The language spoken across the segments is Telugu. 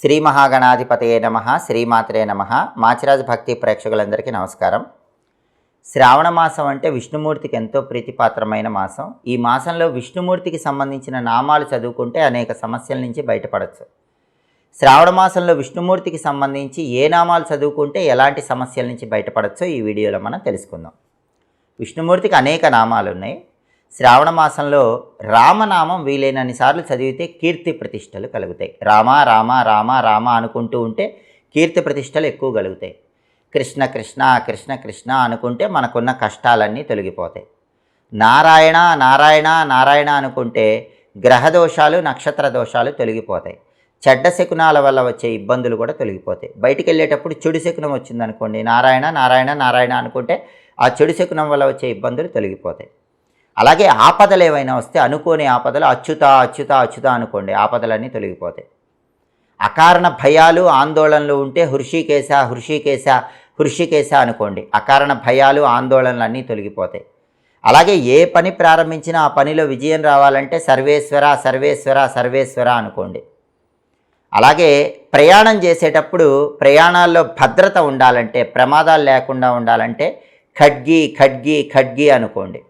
శ్రీ మహాగణాధిపతయే నమ శ్రీమాత్రే నమ. మాచిరాజు భక్తి ప్రేక్షకులందరికీ నమస్కారం. శ్రావణ మాసం అంటే విష్ణుమూర్తికి ఎంతో ప్రీతిపాత్రమైన మాసం. ఈ మాసంలో విష్ణుమూర్తికి సంబంధించిన నామాలు చదువుకుంటే అనేక సమస్యల నుంచి బయటపడవచ్చు శ్రావణ మాసంలో విష్ణుమూర్తికి సంబంధించి ఏ నామాలు చదువుకుంటే ఎలాంటి సమస్యల నుంచి బయటపడచ్చో ఈ వీడియోలో మనం తెలుసుకుందాం. విష్ణుమూర్తికి అనేక నామాలు ఉన్నాయి శ్రావణ మాసంలో రామనామం వీలైనన్ని సార్లు చదివితే కీర్తి ప్రతిష్టలు కలుగుతాయి. రామ రామ రామ రామ అనుకుంటూ ఉంటే కీర్తి ప్రతిష్టలు ఎక్కువ కలుగుతాయి. కృష్ణ కృష్ణ కృష్ణ కృష్ణ అనుకుంటే మనకున్న కష్టాలన్నీ తొలగిపోతాయి. నారాయణ నారాయణ నారాయణ అనుకుంటే గ్రహ దోషాలు నక్షత్ర దోషాలు తొలగిపోతాయి. చెడ్డ శకునాల వల్ల వచ్చే ఇబ్బందులు కూడా తొలగిపోతాయి. బయటికి వెళ్ళేటప్పుడు చెడు శకునం వచ్చిందనుకోండి నారాయణ నారాయణ నారాయణ అనుకుంటే ఆ చెడు శకునం వల్ల వచ్చే ఇబ్బందులు తొలగిపోతాయి. అలాగే ఆపదలు ఏవైనా వస్తే అనుకోని ఆపదలు అచ్యుత అచ్యుత అచ్యుత అనుకోండి ఆపదలన్నీ తొలగిపోతాయి. అకారణ భయాలు ఆందోళనలు ఉంటే హృషికేశ హృషికేశ హృషికేశ అనుకోండి అకారణ భయాలు ఆందోళనలు అన్నీ తొలగిపోతాయి. అలాగే ఏ పని ప్రారంభించినా ఆ పనిలో విజయం రావాలంటే సర్వేశ్వర సర్వేశ్వర సర్వేశ్వర అనుకోండి. అలాగే ప్రయాణం చేసేటప్పుడు ప్రయాణాల్లో భద్రత ఉండాలంటే ప్రమాదాలు లేకుండా ఉండాలంటే ఖడ్గి ఖడ్గి ఖడ్గి అనుకోండి.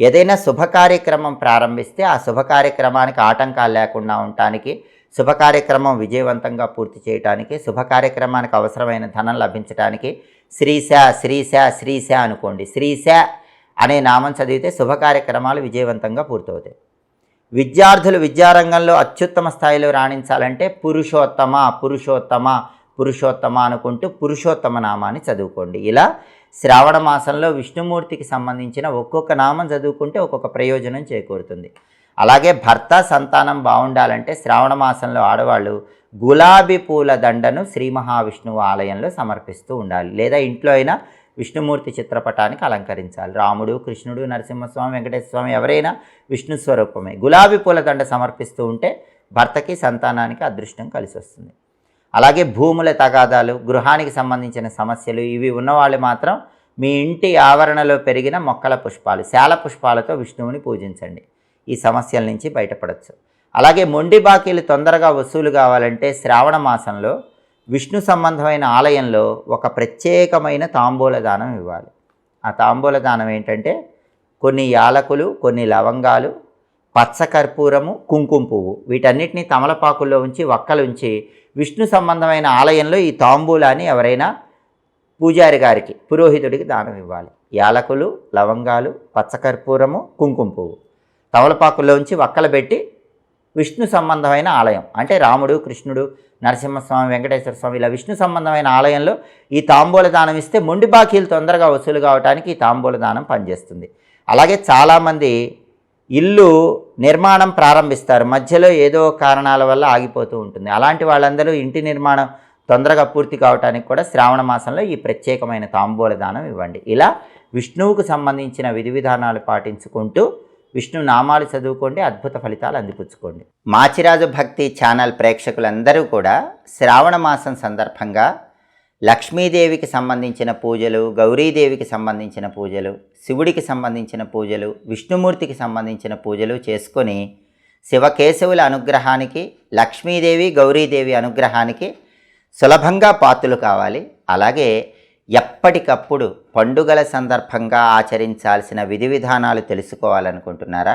ఏదైనా శుభ కార్యక్రమం ప్రారంభిస్తే ఆ శుభ కార్యక్రమానికి ఆటంకాలు లేకుండా ఉండటానికి శుభ కార్యక్రమం విజయవంతంగా పూర్తి చేయడానికి శుభ కార్యక్రమానికి అవసరమైన ధనం లభించడానికి శ్రీశ శ్రీశ శ్రీశ అనుకోండి. శ్రీశ అనే నామం చదివితే శుభ కార్యక్రమాలు విజయవంతంగా పూర్తవుతాయి. విద్యార్థులు విద్యారంగంలో అత్యుత్తమ స్థాయిలో రాణించాలంటే పురుషోత్తమ పురుషోత్తమ పురుషోత్తమ అనుకుంటూ పురుషోత్తమ నామాన్ని చదువుకోండి. ఇలా శ్రావణ మాసంలో విష్ణుమూర్తికి సంబంధించిన ఒక్కొక్క నామం చదువుకుంటే ఒక్కొక్క ప్రయోజనం చేకూరుతుంది. అలాగే భర్త సంతానం బాగుండాలంటే శ్రావణ మాసంలో ఆడవాళ్ళు గులాబీ పూల దండను శ్రీ మహావిష్ణువు ఆలయంలో సమర్పిస్తూ ఉండాలి. లేదా ఇంట్లో అయినా విష్ణుమూర్తి చిత్రపటానికి అలంకరించాలి. రాముడు కృష్ణుడు నరసింహస్వామి వెంకటేశ్వర స్వామి ఎవరైనా విష్ణు స్వరూపమే. గులాబీ పూల దండ సమర్పిస్తూ ఉంటే భర్తకి సంతానానికి అదృష్టం కలిసి వస్తుంది అలాగే భూముల తగాదాలు గృహానికి సంబంధించిన సమస్యలు ఇవి ఉన్నవాళ్ళు మాత్రం మీ ఇంటి ఆవరణలో పెరిగిన మొక్కల పుష్పాలు శాల పుష్పాలతో విష్ణువుని పూజించండి. ఈ సమస్యల నుంచి బయటపడవచ్చు అలాగే మొండి బాకీలు తొందరగా వసూలు కావాలంటే శ్రావణ మాసంలో విష్ణు సంబంధమైన ఆలయంలో ఒక ప్రత్యేకమైన తాంబూల దానం ఇవ్వాలి. ఆ తాంబూల దానం ఏంటంటే కొన్ని యాలకులు కొన్ని లవంగాలు పచ్చకర్పూరము కుంకుమ పువ్వు వీటన్నిటిని తమలపాకుల్లో ఉంచి వక్కలుంచి విష్ణు సంబంధమైన ఆలయంలో ఈ తాంబూలాన్ని ఎవరైనా పూజారి గారికి పురోహితుడికి దానం ఇవ్వాలి. యాలకులు లవంగాలు పచ్చకర్పూరము కుంకుమ పువ్వు. తమలపాకుల్లో ఉంచి వక్కలు పెట్టి విష్ణు సంబంధమైన ఆలయం. అంటే రాముడు కృష్ణుడు నరసింహస్వామి వెంకటేశ్వర స్వామి ఇలా విష్ణు సంబంధమైన ఆలయంలో ఈ తాంబూల దానం ఇస్తే మొండి బాకీలు తొందరగా వసూలు కావడానికి ఈ తాంబూల దానం పనిచేస్తుంది. అలాగే చాలామంది ఇల్లు నిర్మాణం ప్రారంభిస్తారు. మధ్యలో ఏదో కారణాల వల్ల ఆగిపోతూ ఉంటుంది. అలాంటి వాళ్ళందరూ ఇంటి నిర్మాణం తొందరగా పూర్తి కావడానికి కూడా శ్రావణ మాసంలో ఈ ప్రత్యేకమైన తాంబూల దానం ఇవ్వండి. ఇలా విష్ణువుకు సంబంధించిన విధి విధానాలు పాటించుకుంటూ విష్ణు నామాలు చదువుకోండి అద్భుత ఫలితాలు అందిపుచ్చుకోండి. మాచిరాజు భక్తి ఛానల్ ప్రేక్షకులందరూ కూడా శ్రావణ మాసం సందర్భంగా లక్ష్మీదేవికి సంబంధించిన పూజలు గౌరీదేవికి సంబంధించిన పూజలు శివుడికి సంబంధించిన పూజలు విష్ణుమూర్తికి సంబంధించిన పూజలు చేసుకొని శివకేశవుల అనుగ్రహానికి లక్ష్మీదేవి గౌరీదేవి అనుగ్రహానికి సులభంగా పాత్రలు కావాలి. అలాగే ఎప్పటికప్పుడు పండుగల సందర్భంగా ఆచరించాల్సిన విధి విధానాలు తెలుసుకోవాలనుకుంటున్నారా?